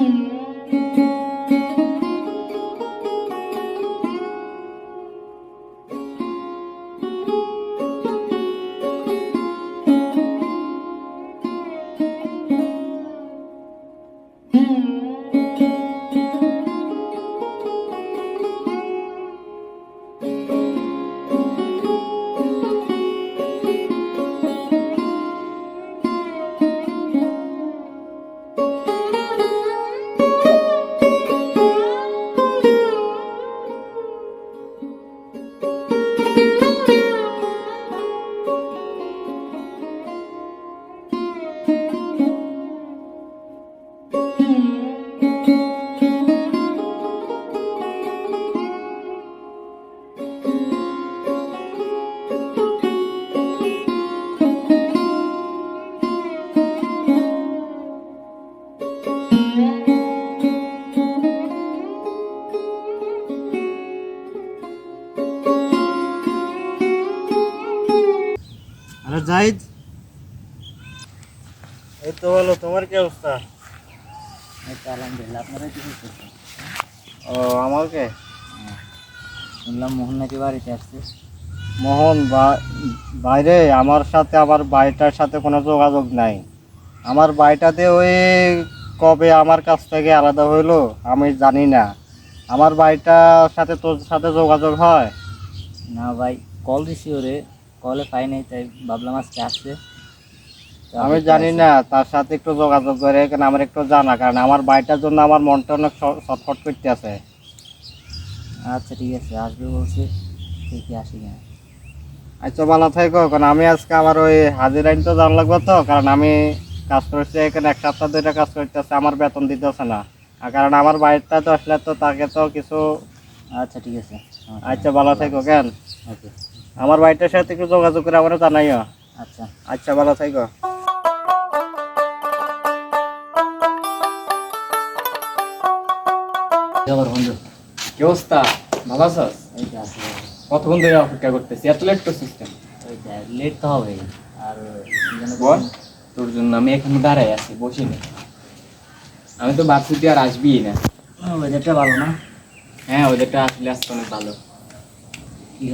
Mm-hmm. আরে জাহিদ। এই তো বলো তোমার কি অবস্থা? এই তো আলহামদুলিল্লাহ আপনারা কি করতেছেন ও আমাকে? শুনলাম মোহন নাকি বাড়িতে আসছে। মোহন বা- বাইরে আমার সাথে আমার বাড়িটার সাথে কোনো যোগাযোগ নাই। আমার বাড়িটাতে ওই কবে আমার কাছ থেকে আলাদা হইল আমি জানি না। আমার বাড়িটার সাথে তোর সাথে যোগাযোগ হয়? না ভাই কল দিছি ওরে। কলে পাই নাই তাই ভাবলাম আজকে আসছে আমি জানি না তার সাথে একটু যোগাযোগ করে কারণ আমার একটু জানা কারণ আমার বাড়িটার জন্য আমার মনটা অনেক ছটফট করতে আছে আচ্ছা ঠিক আছে আসবে বলছি দেখি আসি না আচ্ছা ভালো থাকো কারণ আমি আজকে আমার ওই হাজির আইন তো জানা লাগবে তো কারণ আমি কাজ করছি এখানে এক সপ্তাহ দুইটা কাজ করতেছে আমার বেতন দিতে দিতেছে না। আর কারণ আমার বাড়িটা তো আসলে তো তাকে তো কিছু আচ্ছা ঠিক আছে। আচ্ছা ভালো থাকো কেন? ওকে। আমার বাড়িটার সাথে একটু যোগাযোগ করে আমার জানাইও। আচ্ছা। আচ্ছা ভালো থাকো খবর বন্ধু? কি অবস্থা? ভালো আছস? এই যে আসবে কতক্ষণ ধরে অপেক্ষা করতেছি? এত লেট তো সিস্টেম ওই লেট তো হবে আর যেন বল। তোর জন্য আমি এখানে দাঁড়াই আছি বসিনি আমি তো ভাবছি তুই আর আসবি না। ওয়েদারটা ভালো না? হ্যাঁ ওদেরটা আসলে আসতে অনেক ভালো। কি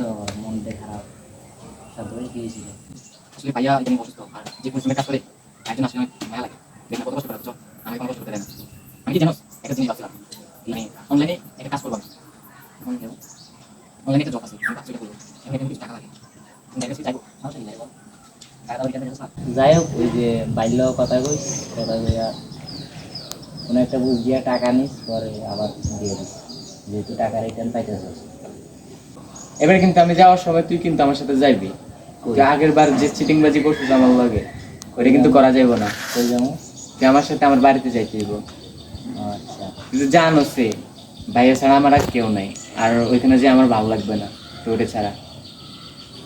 মনটা খারাপ। তারপরে কি হয়েছিল? আসলে ভাইয়া এখানে অসুস্থ। আর যে পরিশ্রমের কাজ করে একজন আসলে মায়া লাগে। দেখে কত কষ্ট করে বুঝছ? আমি কোনো কষ্ট করতে না। আমি কি জানো? একটা জিনিস ভাবছিলাম। মানে অনলাইনে একটা কাজ অনলাইনে একটা জব আছে। আমি করব। এখানে কিছু টাকা লাগে। সমস্যা নেই যাই হোক। ওই যে বাইল কথা কইস কথা কইয়া কোনো একটা বুঝ দিয়া টাকা নিস পরে আবার দিয়ে দিস। যেহেতু টাকা রিটার্ন পাইতেছিস এবারে কিন্তু আমি যাওয়ার সময় তুই কিন্তু আমার সাথে যাইবি। তুই আগের বার যে চিটিং বাজি করছিস আমার লগে ওইটা কিন্তু করা যাইব না। তুই আমার সাথে আমার বাড়িতে যাইতে হইব। আচ্ছা। কিন্তু জানো সে ভাইয়া ছাড়া আমার আর কেউ নাই। আর ওইখানে যে আমার ভালো লাগবে না তোরে ছাড়া।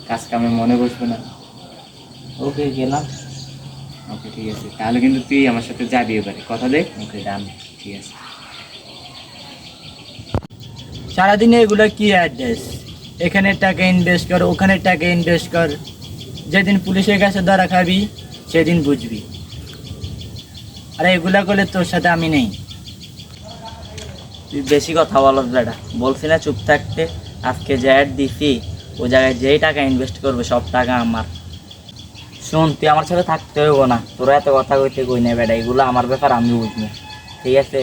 কাজ কামে মনে বসবে না। ওকে গেলাম। ওকে ঠিক আছে। তাহলে কিন্তু তুই আমার সাথে যাবি এবারে। কথা দে। ওকে ডান। ঠিক আছে। সারাদিনে এগুলো কি অ্যাড্রেস এখানে টাকা ইনভেস্ট কর, ওখানে টাকা ইনভেস্ট কর। যেদিন পুলিশের কাছে ধরা খাবি, সেদিন বুঝবি। আরে এগুলা করলে তোর সাথে আমি নেই। তুই বেশি কথা বলত বেটা। বলছি না চুপ থাকতে। আজকে যে অ্যাড দিছি, ওই জায়গায় যেই টাকা ইনভেস্ট করবে, সব টাকা আমার। শোন, তুই আমার সাথে থাকতে হইব না। তোরা এত কথা কইতে কই না বেটা, এগুলো আমার ব্যাপার, আমি বুঝব। ঠিক আছে?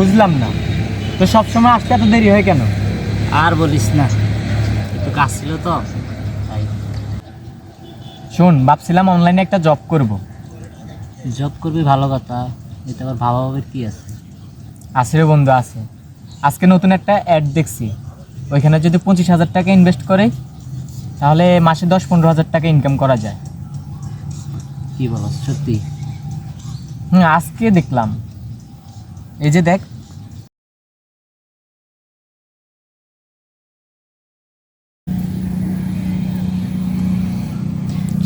বুঝলাম না। তো সবসময় আসতে এত দেরি হয় কেন? আর বলিস না। একটু কাজ ছিল তো তাই। শোন ভাবছিলাম অনলাইনে একটা জব করব। জব করবি ভালো কথা এতে আবার ভাবা ভাবের কি আছে? আছে রে বন্ধু আছে। আজকে নতুন একটা অ্যাড দেখছি। ওইখানে যদি পঁচিশ হাজার টাকা ইনভেস্ট করে তাহলে মাসে দশ পনেরো হাজার টাকা ইনকাম করা যায়। কি বলো সত্যি? হুম আজকে দেখলাম। এই যে দেখ।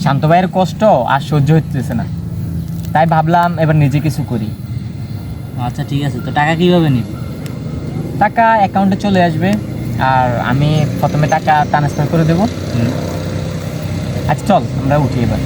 শান্ত ভাইয়ের কষ্ট আর সহ্য হতেছে না। তাই ভাবলাম এবার নিজে কিছু করি। আচ্ছা ঠিক আছে। তো টাকা কীভাবে নিবি? টাকা অ্যাকাউন্টে চলে আসবে আর আমি প্রথমে টাকা ট্রান্সফার করে দেবো। আচ্ছা চল আমরা উঠি এবার।